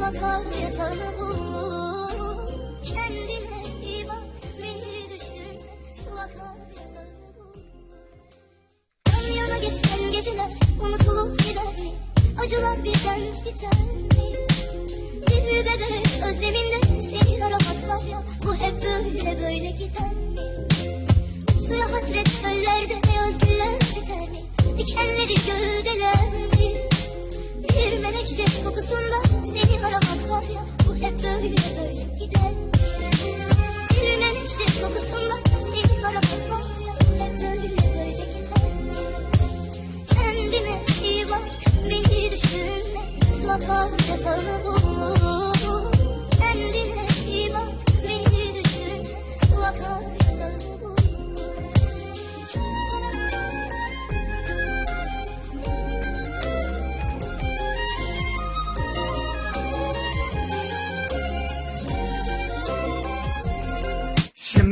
düşünme Su akar yatağını bul Kendine iyi bak Beni düşünme Su akar yatağını bul Yan yana geçen geceler unutulup gider mi? Acılar birden biter mi? Bir bebek özleminde seni aramak var ya Bu hep böyle böyle gider mi? Suya hasret çöllerde beyaz güller biter mi? Dikenleri gövdeler mi? Bir menekşe kokusunda Bu hep böyle böyle gider? Bir menekşe kokusunda seni aramak hep böyle böyle gider? Kendine iyi bak, beni düşünme Su akar yatağını bul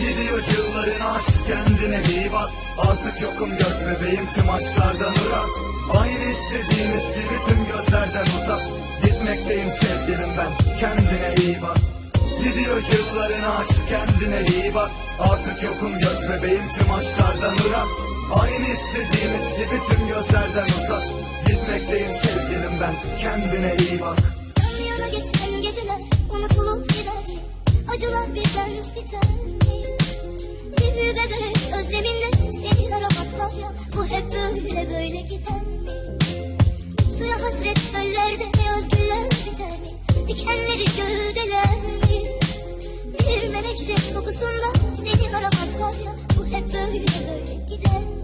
Gidiyor yılların aşk kendine iyi bak. Artık yokum göz bebeğim tüm aşklardan ırak Aynı istediğimiz gibi tüm gözlerden uzak. Gitmekteyim sevgilim ben kendine iyi bak. Gidiyor yılların aşk kendine iyi bak. Artık yokum göz bebeğim tüm aşklardan ırak Aynı istediğimiz gibi tüm gözlerden uzak. Gitmekteyim sevgilim ben kendine iyi bak. Yana geçen geceler unutulup? Acılar birden biter mi? Bir bebek özleminde seni aramak var ya Bu hep böyle böyle gider mi? Suya hasret çöllerde beyaz güller biter mi? Dikenleri gövdeler mi? Bir menekşe kokusunda seni aramak var ya Bu hep böyle böyle gider mi?